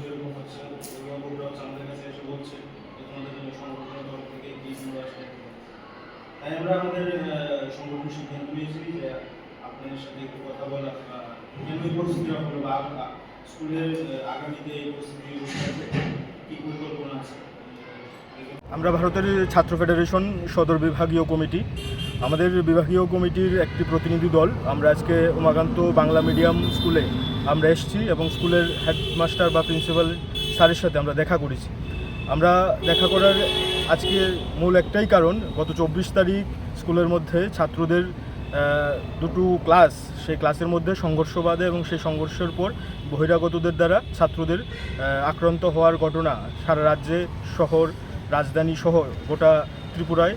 যেরকম হচ্ছে দুর্গাপুররা আমাদের কাছে এসে বলছে যে তোমাদের সংগঠনের তরফ থেকে কী তোমরা আসলে তাই আমরা আমাদের সংগঠন সিদ্ধান্ত নিয়েছি যে আপনাদের সাথে একটু কথা বলা যেন এই পরিস্থিতিটা হলো বা স্কুলের আগামীতে এই পরিস্থিতি কী পরিকল্পনা আছে? আমরা ভারতের ছাত্র ফেডারেশন সদর বিভাগীয় কমিটি। আমাদের বিভাগীয় কমিটির একটি প্রতিনিধি দল। আমরা আজকে উমাকান্ত বাংলা মিডিয়াম স্কুলে আমরা এসেছি এবং স্কুলের হেডমাস্টার বা প্রিন্সিপাল স্যারের সাথে আমরা দেখা করেছি। আমরা দেখা করার আজকে মূল একটাই কারণ, গত চব্বিশ তারিখ স্কুলের মধ্যে ছাত্রদের দুটো ক্লাস, সেই ক্লাসের মধ্যে সংঘর্ষ বাধে এবং সেই সংঘর্ষের পর বহিরাগতদের দ্বারা ছাত্রদের আক্রান্ত হওয়ার ঘটনা সারা রাজ্যে, শহর রাজধানী সহ গোটা ত্রিপুরায়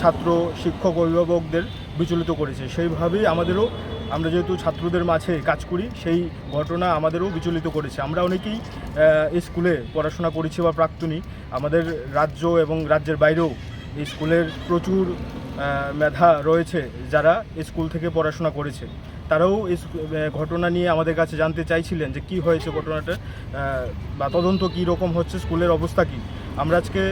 ছাত্র, শিক্ষক, অভিভাবকদের বিচলিত করেছে। সেইভাবেই আমাদেরও, আমরা যেহেতু ছাত্রদের মাঝে কাজ করি, সেই ঘটনা আমাদেরও বিচলিত করেছে। আমরা অনেকেই স্কুলে পড়াশোনা করেছি বা প্রাক্তনী। আমাদের রাজ্য এবং রাজ্যের বাইরেও স্কুলের প্রচুর মেধা রয়েছে যারা স্কুল থেকে পড়াশোনা করেছে। তারাও এই ঘটনা নিয়ে আমাদের কাছে জানতে চাইছিলেন যে কি হয়েছে ঘটনাটা বা তদন্ত কী রকম হচ্ছে, স্কুলের অবস্থা কী। আমরা আজকে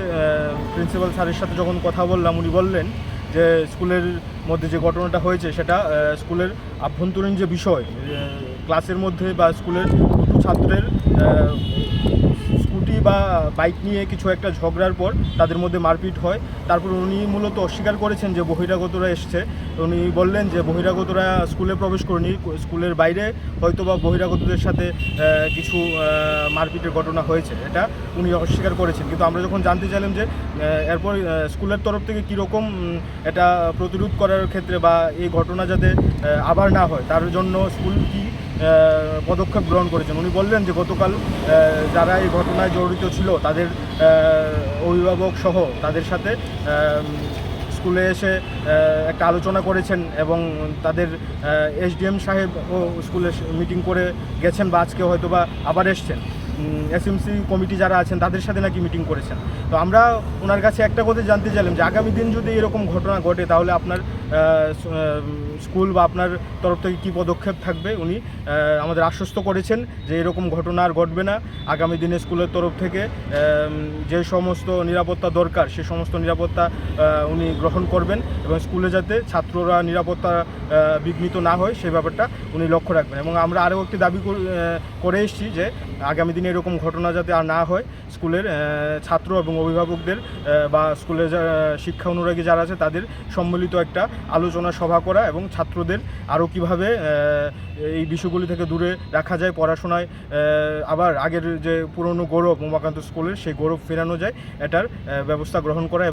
প্রিন্সিপাল স্যারের সাথে যখন কথা বললাম, উনি বললেন যে স্কুলের মধ্যে যে ঘটনাটা হয়েছে, সেটা স্কুলের আভ্যন্তরীণ যে বিষয় ক্লাসের মধ্যে বা স্কুলের ছাত্রের বা বাইক নিয়ে কিছু একটা ঝগড়ার পর তাদের মধ্যে মারপিট হয়। তারপর উনি মূলত অস্বীকার করেছেন যে বহিরাগতরা এসছে। উনি বললেন যে বহিরাগতরা স্কুলে প্রবেশ করেনি। স্কুলের বাইরে হয়তো বা বহিরাগতদের সাথে কিছু মারপিটের ঘটনা হয়েছে। এটা উনি অস্বীকার করেছেন। কিন্তু আমরা যখন জানতে চাইলাম যে এরপর স্কুলের তরফ থেকে কীরকম এটা প্রতিরোধ করার ক্ষেত্রে বা এই ঘটনা যাতে আবার না হয়, তার জন্য স্কুল কি পদক্ষেপ গ্রহণ করেছেন। উনি বললেন যে গতকাল যারা এই ঘটনায় জড়িত ছিল, তাদের অভিভাবক সহ তাদের সাথে স্কুলে এসে একটা আলোচনা করেছেন এবং তাদের এসডিএম সাহেব ও স্কুলে মিটিং করে গেছেন বা আজকে হয়তো বা আবার এসছেন। এসএমসি কমিটি যারা আছেন, তাদের সাথে নাকি মিটিং করেছেন। তো আমরা ওনার কাছে একটা কথা জানতে চাইলাম যে, আগামী দিন যদি এরকম ঘটনা ঘটে, তাহলে আপনার স্কুল বা আপনার তরফ থেকে কী পদক্ষেপ থাকবে উনি আমাদের আশ্বস্ত করেছেন যে এরকম ঘটনা আর ঘটবে না। আগামী দিনে স্কুলের তরফ থেকে যে সমস্ত নিরাপত্তা দরকার, সে সমস্ত নিরাপত্তা উনি গ্রহণ করবেন এবং স্কুলে যাতে ছাত্ররা নিরাপত্তা বিঘ্নিত না হয় সেই ব্যাপারটা উনি লক্ষ্য রাখবেন। এবং আমরা আরও একটি দাবি করে এসেছি যে আগামী দিনে এরকম ঘটনা যাতে আর না হয় স্কুলের ছাত্র এবং অভিভাবকদের বা স্কুলের শিক্ষা অনুরাগী যারা আছে তাদের সম্মিলিত একটা আলোচনা সভা করা এবং ছাত্রদের আরও কীভাবে এই বিষয়গুলি থেকে দূরে রাখা যায় পড়াশোনায় আবার আগের যে পুরনো গৌরব উমাকান্ত স্কুলের সেই গৌরব ফেরানো যায়, এটার ব্যবস্থা গ্রহণ করা